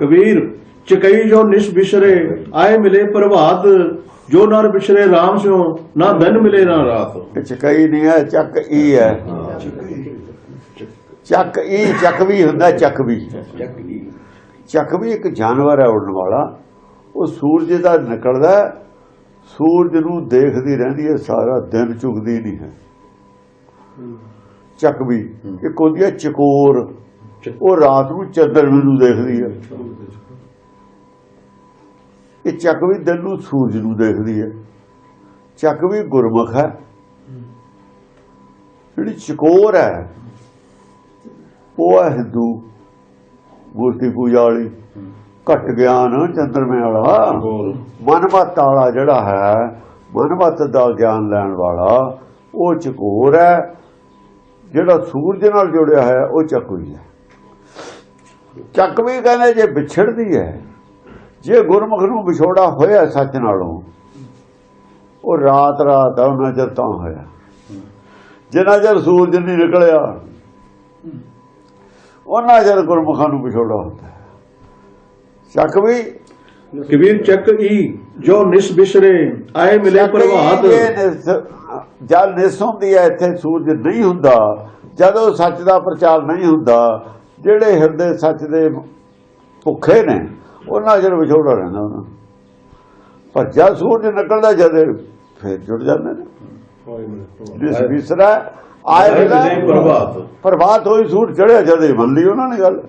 ਕਬੀਰ, ਚਕਈ ਜੋ ਨਿਸ ਬਿਸਰੇ, ਆਏ ਮਿਲੇ ਪ੍ਰਭਾਤ, ਜੋ ਨਰ ਬਿਸਰੇ RAM ਸਿਓ, ਨਾ ਦਿਨ ਮਿਲੇ ਨਾ ਰਾਤ। ਚਕਈ ਨਹੀਂ ਹੈ, ਚੱਕ ਈ ਹੈ। ਚੱਕ ਈ, ਚੱਕ ਵੀ ਹੁੰਦਾ, ਚੱਕ ਵੀ। ਚੱਕ ਵੀ ਇੱਕ ਜਾਨਵਰ ਹੈ ਉੜਨ ਵਾਲਾ। ਉਹ ਸੂਰਜ ਦਾ ਨਿਕਲਦਾ ਸੂਰਜ ਨੂੰ ਦੇਖਦੀ ਰਹਿੰਦੀ ਹੈ, ਸਾਰਾ ਦਿਨ ਚੁਗਦੀ ਨਹੀਂ ਹੈ। ਚੱਕ ਵੀ, ਇੱਕ ਹੁੰਦੀ ਹੈ ਚਕੋਰ। ਉਹ ਰਾਤ ਨੂੰ ਚੰਦਰਮੇ ਨੂੰ ਦੇਖਦੀ ਹੈ। ਇਹ ਚੱਕ ਵੀ ਦਿਨ ਨੂੰ ਸੂਰਜ ਨੂੰ ਦੇਖਦੀ ਹੈ। ਚੱਕ ਵੀ ਗੁਰਮੁਖ ਹੈ। ਜਿਹੜੀ ਚਕੋਰ ਹੈ ਉਹ ਹੈ ਹਿੰਦੂ। ਮੂਰਤੀ ਪੂਜਾ ਵਾਲੀ। ਘਟ ਗਿਆਨ ਚੰਦਰਮੇ ਵਾਲਾ। ਮਨਮਤ ਵਾਲਾ ਜਿਹੜਾ ਹੈ ਮਨਮਤ ਦਾ ਗਿਆਨ ਲੈਣ ਵਾਲਾ ਉਹ ਚਕੋਰ ਹੈ। ਜਿਹੜਾ ਸੂਰਜ ਨਾਲ ਜੁੜਿਆ ਹੈ ਉਹ ਚੱਕਵੀ ਹੈ। ਚੱਕ ਵੀ ਕਹਿੰਦੇ ਜੇ ਵਿਛੜਦੀ ਹੈ ਜੇ ਗੁਰਮੁਖ ਨੂੰ ਵਿਛੋੜਾ ਹੋਇਆ ਸੱਚ ਨਾਲੋਂ ਉਹ ਰਾਤ ਰਾਤ ਉਹਨਾਂ ਚਿਰ ਤਾਂ ਹੋਇਆ। ਜਿੰਨਾ ਚਿਰ ਸੂਰਜ ਨਹੀਂ ਨਿਕਲਿਆ ਉਹਨਾਂ ਚਿਰ ਗੁਰਮੁਖਾਂ ਨੂੰ ਵਿਛੋੜਾ ਹੁੰਦਾ ਹੈ। ਚੱਕ ਵੀ ਕਬੀਰ ਚੱਕ ਈ ਜੋ ਨਿਸ ਬਿਸਰੇ ਆਏ ਮਿਲੇ ਪ੍ਰਭਾਤ। ਜਦ ਨਿਸ ਹੁੰਦੀ ਹੈ ਇੱਥੇ ਸੂਰਜ ਨਹੀਂ ਹੁੰਦਾ ਜਦੋਂ ਸੱਚ ਦਾ ਪ੍ਰਚਾਰ ਨਹੀਂ ਹੁੰਦਾ ਜਿਹੜੇ ਹਿਰਦੇ ਸੱਚ ਦੇ ਭੁੱਖੇ ਨੇ ਉਹਨਾਂ ਚਿਰ ਵਿਛੋੜਾ ਰਹਿੰਦਾ ਉਹਨਾਂ। ਪਰ ਜਦ ਸੂਰਜ ਨਿਕਲਦਾ ਜਦ ਫਿਰ ਜੁੜ ਜਾਂਦੇ ਨੇ। ਜਿਸ ਵਿਸਰਾ ਆਏ ਪ੍ਰਭਾਤ। ਪ੍ਰਭਾਤ ਹੋਈ ਸੂਰ ਚੜਿਆ ਜਦ ਹੀ ਮੰਨ ਲਈ ਉਹਨਾਂ ਨੇ ਗੱਲ।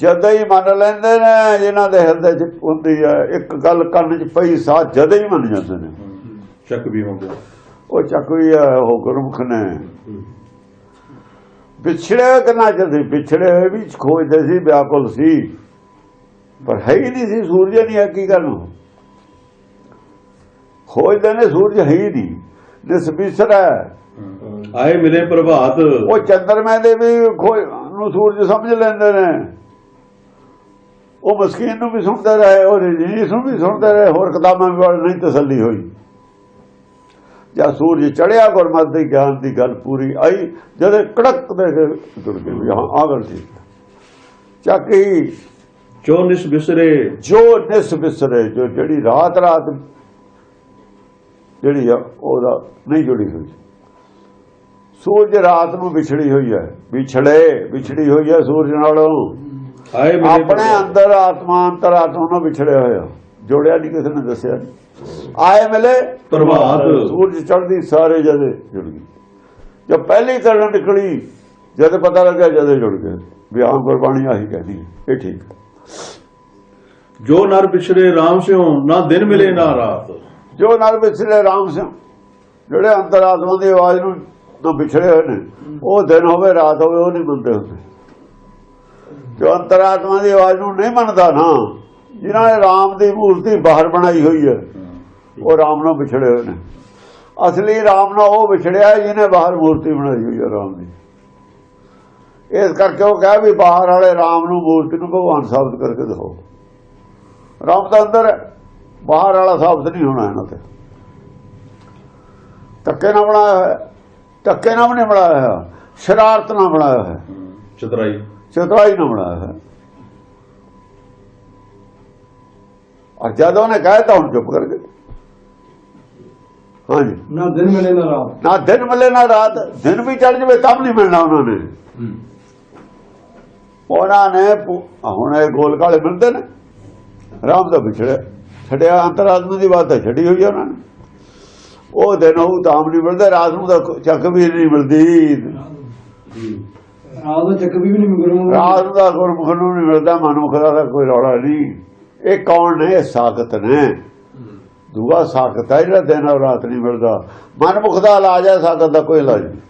ਜਦ ਹੀ ਮੰਨ ਲੈਂਦੇ ਨੇ ਜਿਨ੍ਹਾਂ ਦੇ ਹਿਰਦੇ 'ਚ ਹੁੰਦੀ ਹੈ ਇੱਕ ਗੱਲ ਕੰਨ 'ਚ ਪਈ ਸਾਹ ਜਦ ਹੀ ਮੰਨ ਜਾਂਦੇ ਨੇ। ਚੱਕ ਵੀ ਹੋ ਗਿਆ ਉਹ ਚੱਕਵੀ ਹੈ ਉਹ ਗੁਰਮੁਖ ਨੇ। ਵਿਛੜੇ ਕਿੰਨਾ ਜਦ ਵਿਛੜੇ ਹੋਏ ਵੀ ਖੋਜਦੇ ਸੀ ਵਿਆਕੁਲ ਸੀ। ਪਰ ਹੈ ਹੀ ਨਹੀਂ ਸੀ ਸੂਰਜ ਨਹੀਂ ਹੈ ਕੀ ਕਰਨ ਖੋਜਦੇ ਨੇ ਸੂਰਜ ਹੈ ਹੀ ਨਹੀਂ। ਨਿਸਬਿਸਰਾ ਆਏ ਮਿਲੇ ਪ੍ਰਭਾਤ। ਉਹ ਚੰਦਰਮਾ ਦੇ ਵੀ ਖੋਜ ਨੂੰ ਸੂਰਜ ਸਮਝ ਲੈਂਦੇ ਨੇ। ਉਹ ਮਸਕੀਨ ਨੂੰ ਵੀ ਸੁਣਦੇ ਰਹੇ ਉਹ ਰਜੀਸ ਨੂੰ ਵੀ ਸੁਣਦੇ ਰਹੇ ਹੋਰ ਕਿਤਾਬਾਂ ਵੀ ਵੱਲ ਨਹੀਂ ਤਸੱਲੀ ਹੋਈ। ਜਦ ਸੂਰਜ ਚੜਿਆ ਗੁਰਮਤਿ ਦੀ ਗਿਆਨ ਦੀ ਗੱਲ ਪੂਰੀ ਆਈ ਜਦ ਕੜਕ ਦੇ ਗਏ ਵੀ ਹਾਂ ਆ ਗੱਲ ਹੈ। ਚੱਕੀ ਜੋ ਨਿਸ ਬਿਸਰੇ। ਜੋ ਨਿਸ ਬਿਸਰੇ ਜੋ ਜਿਹੜੀ ਰਾਤ ਰਾਤ ਜਿਹੜੀ ਆ ਉਹਦਾ ਨਹੀਂ ਜੁੜੀ ਹੋਈ। ਸੂਰਜ ਰਾਤ ਨੂੰ ਵਿਛੜੀ ਹੋਈ ਹੈ ਵਿਛੜੇ ਵਿਛੜੀ ਹੋਈ ਹੈ ਸੂਰਜ ਨਾਲੋਂ। ਆਪਣੇ। ਅੰਦਰ ਆਤਮਾ ਅੰਤਰ ਆਤਮਾ ਨੂੰ ਵਿਛੜਿਆ ਹੋਇਆ। ਜੋੜਿਆ ਨਹੀਂ ਕਿਸੇ ਨੇ ਦੱਸਿਆ ਨਹੀਂ ਆਏ ਮਿਲੇ ਪ੍ਰਭਾਤ। ਸੂਰਜ ਚੜ੍ਹਦੀ ਸਾਰੇ ਜਦੇ ਜੁੜ ਗਈ ਜਦ ਪਹਿਲੀ ਕਰਨ ਨਿਕਲੀ ਜਦ ਪਤਾ ਲੱਗਾ ਜਦੇ ਜੁੜ ਗਏ ਵੀ ਆਹ ਗੁਰਬਾਣੀ ਆਹੀ ਕਹਿੰਦੀ ਇਹ ਠੀਕ। ਜੋ ਨਰ ਬਿਸਰੇ RAM ਸਿਓ ਨਾ ਦਿਨ ਮਿਲੇ ਨਾ ਰਾਤ ਜੋ ਨਾਲ ਵਿਛੜੇ ਰਾਮ ਸਿੰਘ ਜਿਹੜੇ ਅੰਤਰ ਆਤਮਾ ਦੀ ਆਵਾਜ਼ ਨੂੰ ਤੋਂ ਵਿਛੜੇ ਹੋਏ ਨੇ ਉਹ ਦਿਨ ਹੋਵੇ ਰਾਤ ਹੋਵੇ ਉਹ ਨਹੀਂ ਮੰਨਦੇ ਹੁੰਦੇ ਜੋ ਅੰਤਰ ਆਤਮਾ ਦੀ ਆਵਾਜ਼ ਨੂੰ ਨਹੀਂ ਮੰਨਦਾ ਨਾ ਜਿਨ੍ਹਾਂ ਨੇ ਰਾਮ ਦੀ ਮੂਰਤੀ ਬਾਹਰ ਬਣਾਈ ਹੋਈ ਹੈ ਉਹ ਰਾਮ ਨਾਲ ਵਿਛੜੇ ਹੋਏ ਨੇ। ਅਸਲੀ ਰਾਮ ਨਾਲ ਉਹ ਵਿਛੜਿਆ ਜਿਹਨੇ ਬਾਹਰ ਮੂਰਤੀ ਬਣਾਈ ਹੋਈ ਹੈ ਰਾਮ ਦੀ। ਇਸ ਕਰਕੇ ਉਹ ਕਹੇ ਵੀ ਬਾਹਰ ਵਾਲੇ ਰਾਮ ਨੂੰ ਮੂਰਤੀ ਨੂੰ ਭਗਵਾਨ ਸਾਬਤ ਕਰਕੇ ਦਿਖਾਓ। ਰਾਮ ਤਾਂ ਅੰਦਰ ਹੈ। ਬਾਹਰ ਵਾਲਾ ਸਾਬਤ ਨਹੀਂ ਹੋਣਾ ਇਹਨਾਂ ਤੇ। ਧੱਕੇ ਨਾਲ ਬਣਾਇਆ ਹੋਇਆ ਧੱਕੇ ਨਾਲ ਨਹੀਂ ਬਣਾਇਆ ਹੋਇਆ। ਸ਼ਰਾਰਤ ਨਾਲ ਬਣਾਇਆ ਹੋਇਆ ਚਤਰਾਈ। ਚਤਰਾਈ ਨਾਲ ਬਣਾਇਆ ਹੋਇਆ ਔਰ ਜਦੋਂ ਉਹਨੇ ਕਹਿ ਤਾ ਹੁਣ ਚੁੱਪ ਕਰ ਗਏ ਹਾਂਜੀ। ਨਾ ਦਿਨ ਮਿਲੇ ਨਾ ਰਾਤ। ਨਾ ਦਿਨ ਮਿਲੇ ਨਾ ਰਾਤ ਦਿਨ ਵੀ ਚੜ ਜਵੇ ਤਾਂ ਵੀ ਨਹੀਂ ਮਿਲਣਾ ਉਹਨਾਂ ਨੇ। ਉਹਨਾਂ ਨੇ ਹੁਣ ਇਹ ਗੋਲ ਕਾਲੇ ਮਿਲਦੇ ਨੇ। ਰਾਮ ਦਾ ਵਿਛੜਿਆ ਛੜਿਆ ਅੰਤਰਾਤਮਾ ਦੀ ਬਾਤ ਛੱਡੀ ਹੋਈ ਉਹਨਾਂ ਨੇ। ਉਹ ਦਿਨ ਉਹ ਤਾਂ ਨਹੀਂ ਮਿਲਦੇ ਰਾਤ ਨੂੰ ਤਾਂ ਚੱਕ ਵੀ ਨਹੀਂ ਮਿਲਦੀ। ਰਾਤ ਦਾ ਚੱਕ ਵੀ ਨਹੀਂ ਗੁਰੂ ਰਾਤ ਤਾਂ ਗੁਰਮੁਖ ਨੂੰ ਨਹੀਂ ਮਿਲਦਾ ਮਨਮੁਖ ਦਾ ਕੋਈ ਰੌਲਾ ਨਹੀਂ। ਇਹ ਕੌਣ ਨੇ? ਇਹ ਸਾਖਤ ਨੇ। ਦੂਆ ਸਾਖਤ ਹੈ ਜਿਹੜਾ ਦਿਨ ਔਰ ਰਾਤ ਨਹੀਂ ਮਿਲਦਾ। ਮਨਮੁਖ ਦਾ ਇਲਾਜ ਹੈ ਸਾਖਤ ਦਾ ਕੋਈ ਇਲਾਜ ਨਹੀਂ।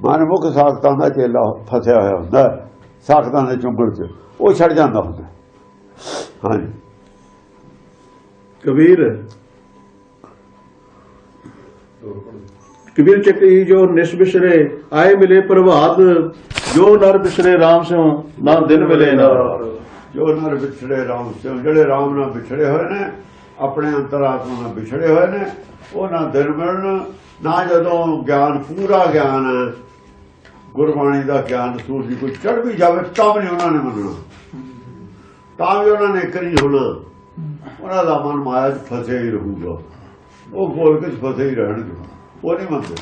ਮਨਮੁਖ ਸਾਖਤਾਂ ਦਾ ਚੇਲਾ ਫਸਿਆ ਹੋਇਆ ਹੁੰਦਾ ਸਾਖਤਾਂ ਦੇ ਚੁੰਗਲ 'ਚ ਉਹ ਛੱਡ ਜਾਂਦਾ ਹੁੰਦਾ ਹਾਂਜੀ। ਕਬੀਰ? ਕਬੀਰ ਚੱਕੀ ਜੋ ਨਿਸ ਬਿਸਰੇ ਆਏ ਮਿਲੇ ਪ੍ਰਭਾਤ ਜੋ ਨਰ ਬਿਸਰੇ RAM ਸਿਓ ਨਾ ਦਿਨ ਮਿਲੇ ਨਾ ਜੋ ਨਰ ਵਿਛੜੇ ਰਾਮ ਸਿੰਘ ਜਿਹੜੇ ਰਾਮ ਨਾਲ ਵਿਛੜੇ ਹੋਏ ਨੇ ਆਪਣੇ ਅੰਤਰਾਤਮਾ ਨਾਲ ਵਿਛੜੇ ਹੋਏ ਨੇ ਉਹ ਨਾ ਦਿਨ ਮਿਲਣ, ਨਾ ਜਦੋਂ ਗਿਆਨ ਪੂਰਾ ਗਿਆਨ ਹੈ, ਗੁਰਬਾਣੀ ਦਾ ਗਿਆਨ ਸੂਰਜੀ ਕੋਈ ਚੜ ਵੀ ਜਾਵੇ, ਤਾਂ ਵੀ ਨਹੀਂ ਉਹਨਾਂ ਨੇ ਮੰਨਣਾ। ਤਾਂ ਵੀ ਉਹਨਾਂ ਨੇ ਇੱਕ ਨਹੀਂ ਹੋਣਾ ਉਹਨਾਂ ਦਾ ਮਨ ਮਾਇਆ 'ਚ ਫਸੇ ਹੀ ਰਹੂਗਾ। ਉਹ ਗੋਲਕ 'ਚ ਫਸੇ ਹੀ ਰਹਿਣਗੇ। ਉਹ ਨਹੀਂ ਮੰਨਦੇ।